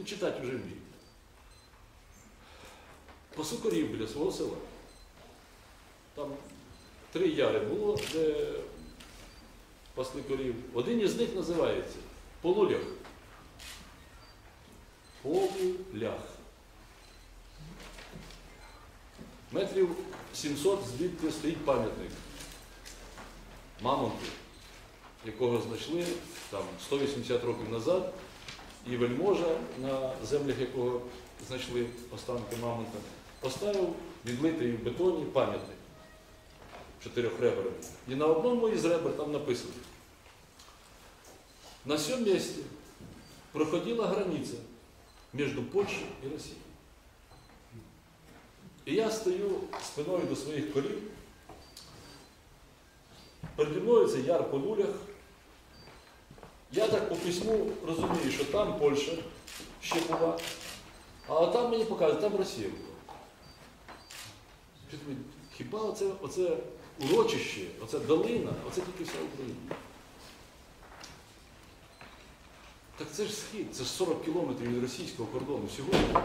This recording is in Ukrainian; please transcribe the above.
Ну, читати вже вміють. Пасу корів біля свого села. Там три яри було, де пасли корів. Один із них називається Полулях. Полулях. Метрів 700 звідти стоїть пам'ятник. Мамонту, якого знайшли там 180 років назад, і вельможа, на землях якого знайшли останки мамонта, поставив відлитий в бетоні пам'ятник чотирьохреберний. І на одному із ребер там написано. На цьому місці проходила границя між Польщею і Росією. І я стою спиною до своїх корів. Переді мною це яр по нулях. По письму розумію, що там Польща ще була, а там мені показують, там Росія була. Хіба оце, оце урочище, оце долина, оце тільки вся Україна. Так це ж схід, це ж 40 кілометрів від російського кордону. Сьогодні